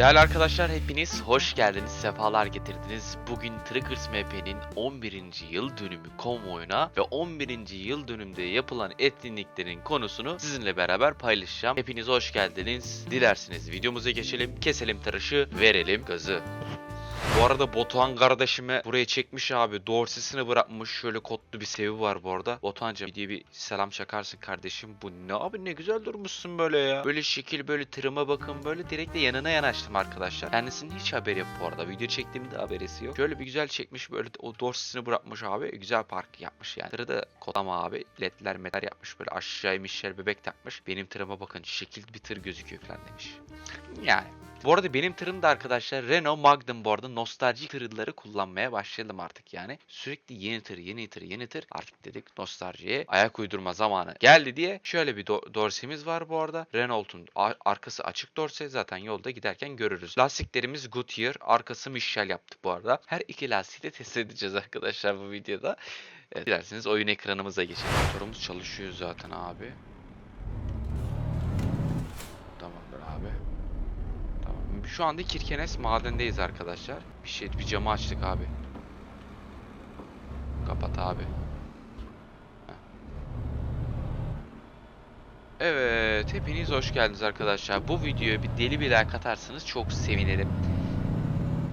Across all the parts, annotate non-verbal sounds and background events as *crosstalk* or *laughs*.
Değerli arkadaşlar hepiniz hoş geldiniz, sefalar getirdiniz. Bugün Triggers MP'nin 11. yıl dönümü konvoyuna ve 11. yıl dönümde yapılan etkinliklerin konusunu sizinle beraber paylaşacağım. Hepiniz hoş geldiniz. Dilerseniz videomuza geçelim, keselim tıraşı, verelim gazı. Bu arada Botuhan kardeşime buraya çekmiş abi. Dorsesini bırakmış. Şöyle kodlu bir sevi var bu arada. Botuhan'cım diye bir selam çakarsın kardeşim. Bu ne abi ne güzel durmuşsun böyle ya. Böyle şekil böyle tırıma bakın böyle direkt de yanına yanaştım arkadaşlar. Kendisinin hiç haberi yok bu arada. Video çektiğimde haberisi yok. Şöyle bir güzel çekmiş böyle o dorsesini bırakmış abi. Güzel park yapmış yani. Tırı da kodlama abi. Ledler metler yapmış böyle aşağıya mişler bebek takmış. Benim tırıma bakın şekil bir tır gözüküyor falan demiş. Yani bu arada benim tırım da arkadaşlar Renault Magnum bu arada nostaljik tırları kullanmaya başladım artık yani. Sürekli yeni tır, yeni tır, yeni tır. Artık dedik nostaljiye ayak uydurma zamanı geldi diye şöyle bir do- dorsemiz var bu arada. Renault'un ar- arkası açık dorse zaten yolda giderken görürüz. Lastiklerimiz Goodyear, arkası Michelin yaptık bu arada. Her iki lastiği de test edeceğiz arkadaşlar bu videoda. Evet, dilerseniz oyun ekranımıza geçelim. Motorumuz çalışıyor zaten abi. Şu anda Kirkenes madendeyiz arkadaşlar. Bir şey bir camı açtık abi. Kapat abi. Evet, hepiniz hoş geldiniz arkadaşlar. Bu videoya bir deli bir like atarsanız çok sevinirim.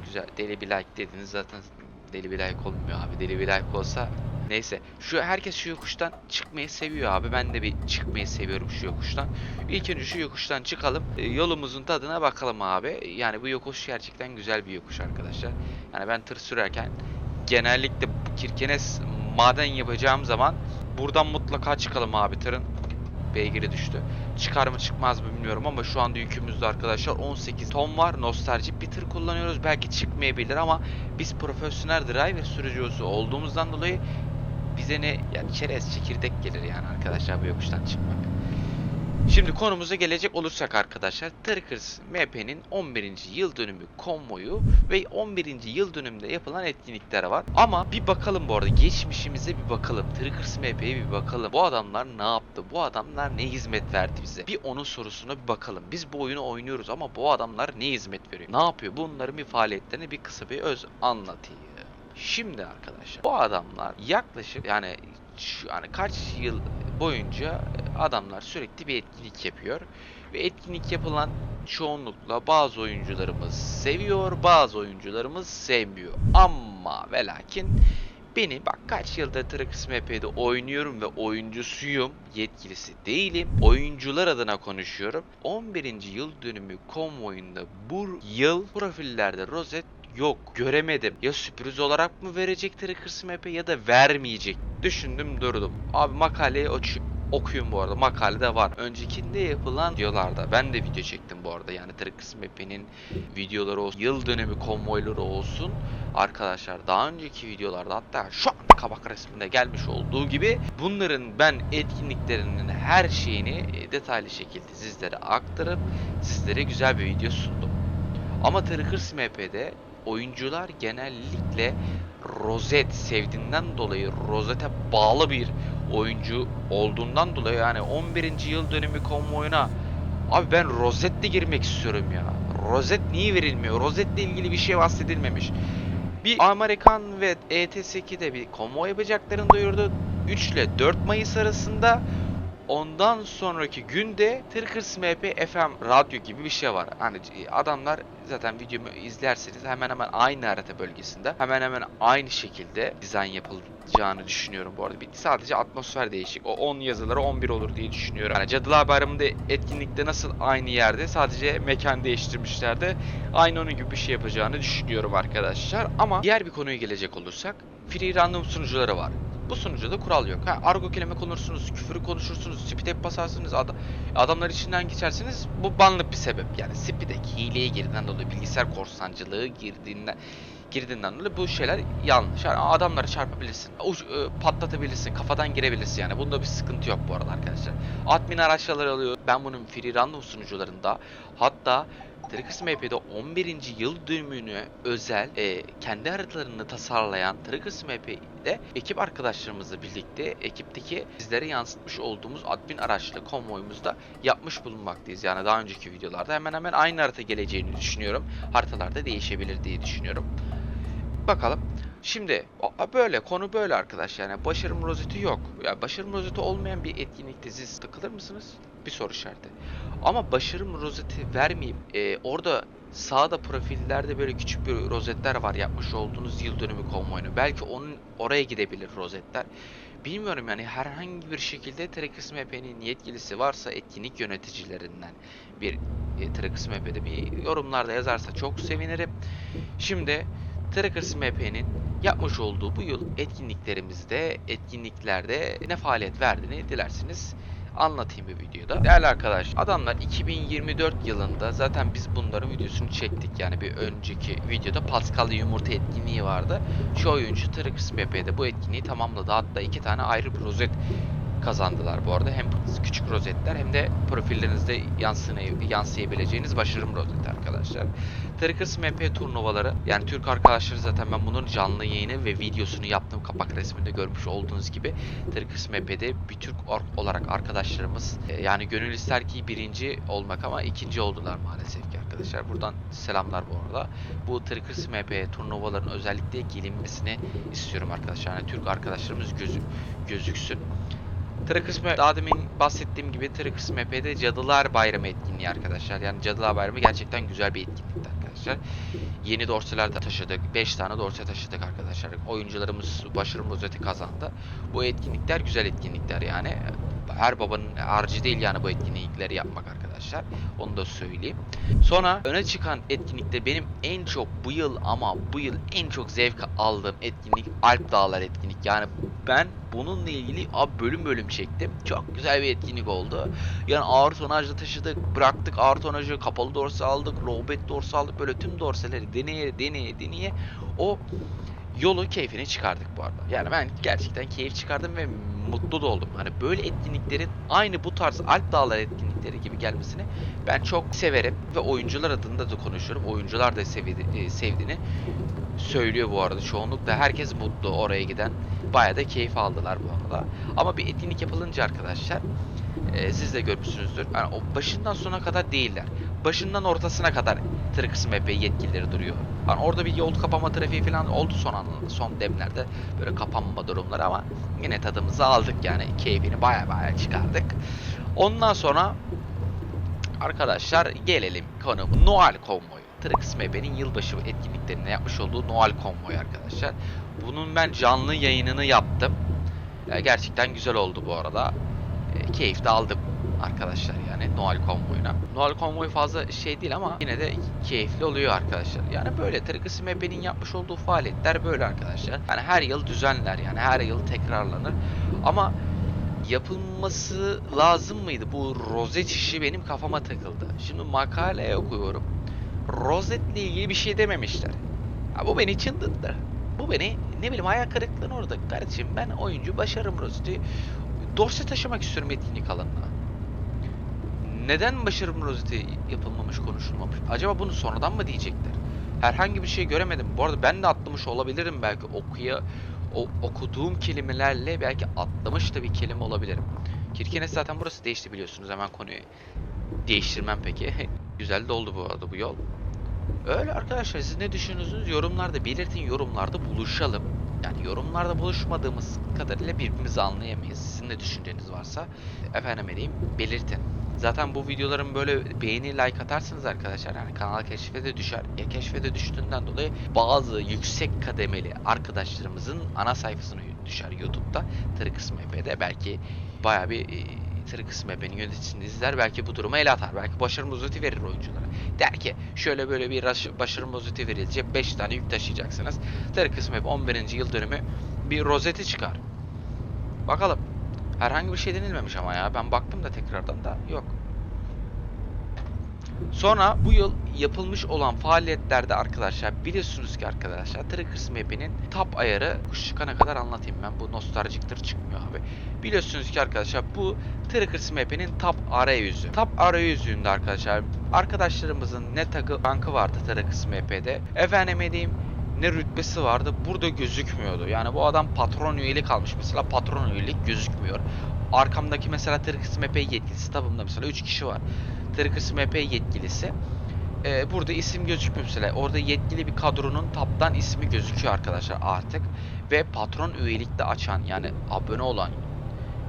Güzel, deli bir like dediniz zaten deli bir like olmuyor abi. Deli bir like olsa neyse. Şu herkes şu yokuştan çıkmayı seviyor abi. Ben de bir çıkmayı seviyorum şu yokuştan. İlk önce şu yokuştan çıkalım. e, Yolumuzun tadına bakalım abi. Yani bu yokuş gerçekten güzel bir yokuş arkadaşlar. Yani ben tır sürerken genellikle Kirkenes maden yapacağım zaman buradan mutlaka çıkalım abi tırın. Beygiri düştü. Çıkar mı çıkmaz mı bilmiyorum ama şu anda yükümüzde arkadaşlar 18 ton var. Nostaljik bir tır kullanıyoruz. Belki çıkmayabilir ama biz profesyonel driver sürücüsü olduğumuzdan dolayı bize ne yani çerez çekirdek gelir yani arkadaşlar bu yokuştan çıkmak. Şimdi konumuza gelecek olursak arkadaşlar Triggers MP'nin 11. yıl dönümü konvoyu ve 11. yıl dönümünde yapılan etkinlikler var. Ama bir bakalım bu arada geçmişimize bir bakalım. Triggers MP'ye bir bakalım. Bu adamlar ne yaptı? Bu adamlar ne hizmet verdi bize? Bir onun sorusuna bir bakalım. Biz bu oyunu oynuyoruz ama bu adamlar ne hizmet veriyor? Ne yapıyor? Bunların bir faaliyetlerini bir kısa bir öz anlatayım. Şimdi arkadaşlar bu adamlar yaklaşık yani şu yani kaç yıl boyunca adamlar sürekli bir etkinlik yapıyor. Ve etkinlik yapılan çoğunlukla bazı oyuncularımız seviyor, bazı oyuncularımız sevmiyor. Ama ve lakin benim bak kaç yıldır Triggers MP'de oynuyorum ve oyuncusuyum, yetkilisi değilim. Oyuncular adına konuşuyorum. 11. yıl dönümü konvoyunda bu yıl profillerde rozet yok. Göremedim. Ya sürpriz olarak mı verecek Triggers MP ya da vermeyecek. Düşündüm durdum. Abi makaleyi aç okuyun bu arada. Makalede var. Öncekinde yapılan videolarda ben de video çektim bu arada. Yani Triggers MP'nin videoları olsun, yıl dönemi konvoyları olsun. Arkadaşlar daha önceki videolarda hatta şu an kabak resminde gelmiş olduğu gibi bunların ben etkinliklerinin her şeyini e, detaylı şekilde sizlere aktarıp sizlere güzel bir video sundum. Ama Triggers MP'de oyuncular genellikle rozet sevdiğinden dolayı rozete bağlı bir oyuncu olduğundan dolayı yani 11. yıl dönümü konvoyuna abi ben rozetle girmek istiyorum ya. Rozet niye verilmiyor? Rozetle ilgili bir şey bahsedilmemiş. Bir Amerikan ve ETS2'de bir konvoy yapacaklarını duyurdu. 3 ile 4 Mayıs arasında Ondan sonraki günde Triggers MP FM radyo gibi bir şey var. Hani adamlar zaten videomu izlerseniz hemen hemen aynı harita bölgesinde hemen hemen aynı şekilde dizayn yapılacağını düşünüyorum bu arada. Bir, sadece atmosfer değişik. O 10 yazıları 11 olur diye düşünüyorum. Yani Cadılar Bayramı'nda etkinlikte nasıl aynı yerde sadece mekan değiştirmişlerdi. Aynı onun gibi bir şey yapacağını düşünüyorum arkadaşlar. Ama diğer bir konuya gelecek olursak free random sunucuları var. Bu sunucuda kural yok. Ha, argo kelime konuşursunuz, küfürü konuşursunuz, speed'e basarsınız, ad- adamlar içinden geçersiniz. Bu banlık bir sebep. Yani speed'e hileye girdiğinden dolayı, bilgisayar korsancılığı girdiğinden girdiğinden dolayı bu şeyler yanlış. Yani adamları çarpabilirsin, uç, e, patlatabilirsin, kafadan girebilirsin yani. Bunda bir sıkıntı yok bu arada arkadaşlar. Admin araçları alıyor. Ben bunun free random sunucularında hatta Trakıs MP'de 11. yıl dönümüne özel e, kendi haritalarını tasarlayan Trakıs MP'de ekip arkadaşlarımızla birlikte ekipteki sizlere yansıtmış olduğumuz admin araçlı konvoyumuzda yapmış bulunmaktayız. Yani daha önceki videolarda hemen hemen aynı harita geleceğini düşünüyorum. Haritalarda değişebilir diye düşünüyorum. Bakalım. Şimdi böyle konu böyle arkadaş yani başarım rozeti yok. Ya başarım rozeti olmayan bir etkinlikte siz takılır mısınız? Bir soru işareti. Ama başarım rozeti vermeyip e, orada sağda profillerde böyle küçük bir rozetler var yapmış olduğunuz yıl dönümü konvoyunu. Belki onun oraya gidebilir rozetler. Bilmiyorum yani herhangi bir şekilde Trackers MP'nin yetkilisi varsa etkinlik yöneticilerinden bir e, Trackers MP'de bir yorumlarda yazarsa çok sevinirim. Şimdi Trackers MP'nin yapmış olduğu bu yıl etkinliklerimizde, etkinliklerde ne faaliyet verdiğini dilerseniz anlatayım bir videoda. Değerli arkadaş, adamlar 2024 yılında zaten biz bunların videosunu çektik. Yani bir önceki videoda Pascal yumurta etkinliği vardı. Şu oyuncu Trackers MP'de bu etkinliği tamamladı. Hatta iki tane ayrı bir kazandılar bu arada. Hem küçük rozetler hem de profillerinizde yansıyabileceğiniz başarım rozeti arkadaşlar. Trackers MP turnuvaları yani Türk arkadaşları zaten ben bunun canlı yayını ve videosunu yaptığım kapak resminde görmüş olduğunuz gibi Trackers MP'de bir Türk or- olarak arkadaşlarımız e, yani gönül ister ki birinci olmak ama ikinci oldular maalesef ki arkadaşlar. Buradan selamlar bu arada. Bu Trackers MP turnuvaların özellikle gelinmesini istiyorum arkadaşlar. Yani Türk arkadaşlarımız gözü gözüksün. Trackers Map, daha demin bahsettiğim gibi Trackers MP'de Cadılar Bayramı etkinliği arkadaşlar. Yani Cadılar Bayramı gerçekten güzel bir etkinlikti arkadaşlar. Yeni dorseler de taşıdık. 5 tane dorse taşıdık arkadaşlar. Oyuncularımız başarılı rozeti kazandı. Bu etkinlikler güzel etkinlikler yani. Her babanın harcı değil yani bu etkinlikleri yapmak arkadaşlar. Onu da söyleyeyim. Sonra öne çıkan etkinlikte benim en çok bu yıl ama bu yıl en çok zevk aldığım etkinlik Alp Dağlar etkinlik. Yani ben bununla ilgili abi bölüm bölüm çektim. Çok güzel bir etkinlik oldu. Yani ağır tonajla taşıdık, bıraktık ağır tonajı, kapalı dorse aldık, lowbet dorse aldık. Böyle tüm dorseleri deneye deneye deneye o yolu keyfini çıkardık bu arada. Yani ben gerçekten keyif çıkardım ve mutlu da oldum. Hani böyle etkinliklerin aynı bu tarz Alp Dağlar etkinlikleri gibi gelmesini ben çok severim ve oyuncular adında da konuşuyorum. Oyuncular da sevdi, e, sevdiğini söylüyor bu arada. Çoğunlukla herkes mutlu oraya giden. Bayağı da keyif aldılar bu arada. Ama bir etkinlik yapılınca arkadaşlar e, siz de görmüşsünüzdür. Yani o başından sona kadar değiller. Başından ortasına kadar tır kısmı epey yetkilileri duruyor. Yani orada bir yol kapama trafiği falan oldu son an, son demlerde böyle kapanma durumları ama yine tadımızı aldık yani keyfini baya baya çıkardık. Ondan sonra arkadaşlar gelelim konu Noel konvoyu. Trix MP'nin yılbaşı etkinliklerinde yapmış olduğu Noel konvoyu arkadaşlar. Bunun ben canlı yayınını yaptım. Gerçekten güzel oldu bu arada. E, keyif de aldım arkadaşlar yani Noel konvoyuna. Noel konvoyu fazla şey değil ama yine de keyifli oluyor arkadaşlar. Yani böyle Trix MP'nin yapmış olduğu faaliyetler böyle arkadaşlar. Yani her yıl düzenler yani her yıl tekrarlanır. Ama yapılması lazım mıydı? Bu rozet işi benim kafama takıldı. Şimdi makaleye okuyorum. Rozetle ilgili bir şey dememişler. Ha, bu beni çıldırttı. Bu beni ne bileyim hayal kırıklığına orada. Kardeşim ben oyuncu başarım rozeti. Dorse taşımak istiyorum etkinlik alanına. Neden başarım rozeti yapılmamış konuşulmamış? Acaba bunu sonradan mı diyecekler? Herhangi bir şey göremedim. Bu arada ben de atlamış olabilirim belki okuya o, okuduğum kelimelerle belki atlamış da bir kelime olabilirim. Kirkenes zaten burası değişti biliyorsunuz hemen konuyu değiştirmem peki. *laughs* Güzel de oldu bu arada bu yol. Öyle arkadaşlar siz ne düşünüyorsunuz yorumlarda belirtin yorumlarda buluşalım. Yani yorumlarda buluşmadığımız kadarıyla birbirimizi anlayamayız. Sizin de düşünceniz varsa efendim edeyim belirtin. Zaten bu videoların böyle beğeni like atarsanız arkadaşlar yani kanal keşfe de düşer. Ya keşfe de düştüğünden dolayı bazı yüksek kademeli arkadaşlarımızın ana sayfasına düşer YouTube'da. Tır kısmı EP'de belki baya bir tır kısmı EP'nin yöneticisini izler. Belki bu duruma el atar. Belki başarı rozeti verir oyunculara. Der ki şöyle böyle bir başarı rozeti verilecek. 5 tane yük taşıyacaksınız. Tır kısmı EP 11. yıl dönümü bir rozeti çıkar. Bakalım. Herhangi bir şey denilmemiş ama ya. Ben baktım da tekrardan da yok. Sonra bu yıl yapılmış olan faaliyetlerde arkadaşlar biliyorsunuz ki arkadaşlar Trackers Map'inin top ayarı çıkana kadar anlatayım ben bu nostaljiktir çıkmıyor abi. Biliyorsunuz ki arkadaşlar bu Trackers Map'inin top arayüzü. Top arayüzünde arkadaşlar arkadaşlarımızın ne takı rankı vardı Trackers Map'de. Efendim diyeyim ne rütbesi vardı burada gözükmüyordu. Yani bu adam patron üyelik almış mesela patron üyelik gözükmüyor. Arkamdaki mesela Trackers Map yetkilisi tabımda mesela 3 kişi var. Trackers MP yetkilisi. Ee, burada isim gözükmüyor mesela. Orada yetkili bir kadronun taptan ismi gözüküyor arkadaşlar artık. Ve patron üyelik de açan yani abone olan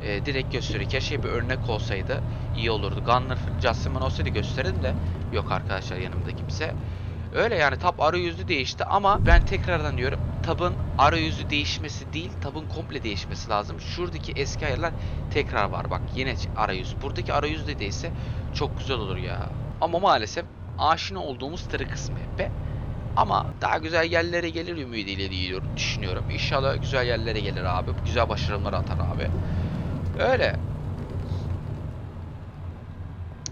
e, direkt gösteriyor. Keşke bir örnek olsaydı iyi olurdu. Gunner Justin olsaydı gösterirdim de yok arkadaşlar yanımda kimse. Öyle yani tab arayüzü değişti ama ben tekrardan diyorum tabın arayüzü değişmesi değil tabın komple değişmesi lazım. Şuradaki eski ayarlar tekrar var bak yine arayüz. Buradaki arayüz de değilse çok güzel olur ya. Ama maalesef aşina olduğumuz tırı kısmı hep. Ama daha güzel yerlere gelir ümidiyle diyorum, düşünüyorum. İnşallah güzel yerlere gelir abi. Güzel başarımlar atar abi. Öyle.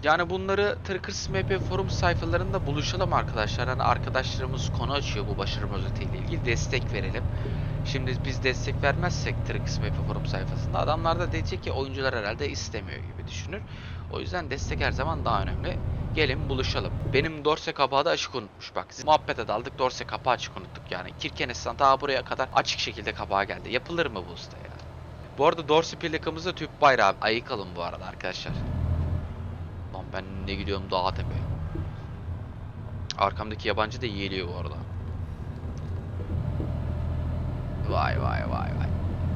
Yani bunları Tırkırs MP forum sayfalarında buluşalım arkadaşlar. Hani arkadaşlarımız konu açıyor bu başarım özetiyle ilgili destek verelim. Şimdi biz destek vermezsek Tırkırs MP forum sayfasında adamlar da diyecek ki oyuncular herhalde istemiyor gibi düşünür. O yüzden destek her zaman daha önemli. Gelin buluşalım. Benim Dorse kapağı da açık unutmuş bak. Muhabbete daldık Dorse kapağı açık unuttuk yani. Kirkenes'ten daha buraya kadar açık şekilde kapağı geldi. Yapılır mı bu usta ya? Bu arada Dorse plakamızda Türk bayrağı. Ayıkalım bu arada arkadaşlar. Ben ne gidiyorum dağa tepe. Arkamdaki yabancı da yiyeliyor bu arada. Vay vay vay vay.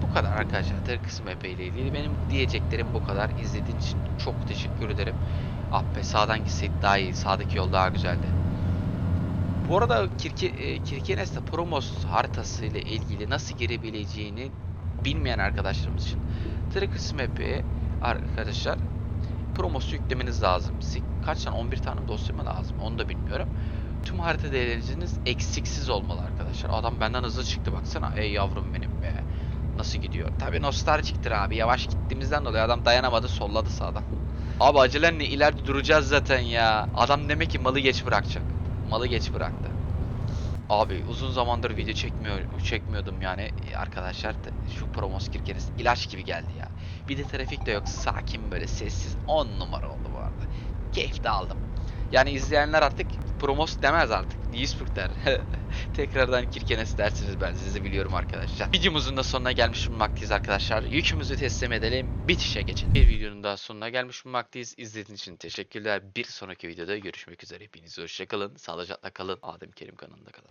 Bu kadar arkadaşlar. Tırkıs MP ile ilgili benim diyeceklerim bu kadar. İzlediğin için çok teşekkür ederim. Ah be sağdan gitsek daha iyi. Sağdaki yol daha güzeldi. Bu arada Kirke, e, Kirkenes'te Promos haritası ile ilgili nasıl girebileceğini bilmeyen arkadaşlarımız için Tırkıs Map'i arkadaşlar Promos yüklemeniz lazım. Kaç tane? 11 tane dosya mı lazım? Onu da bilmiyorum. Tüm harita değerleriniz eksiksiz olmalı arkadaşlar. Adam benden hızlı çıktı baksana. Ey yavrum benim be. Nasıl gidiyor? Tabi nostaljiktir abi. Yavaş gittiğimizden dolayı adam dayanamadı solladı sağdan. Abi acelenle ileride duracağız zaten ya. Adam demek ki malı geç bırakacak. Malı geç bıraktı. Abi uzun zamandır video çekmiyor çekmiyordum yani E, arkadaşlar da şu promos kirkeniz ilaç gibi geldi ya. Bir de trafik de yok sakin böyle sessiz 10 numara oldu bu arada. Keyif de aldım. Yani izleyenler artık promos demez artık. Duisburg der. *laughs* Tekrardan Kirkenes dersiniz ben sizi biliyorum arkadaşlar. Videomuzun da sonuna gelmiş bulunmaktayız arkadaşlar. Yükümüzü teslim edelim. Bitişe geçelim. Bir videonun daha sonuna gelmiş bulunmaktayız. İzlediğiniz için teşekkürler. Bir sonraki videoda görüşmek üzere. Hepinize hoşçakalın. Sağlıcakla kalın. Adem Kerim kanalında kalın.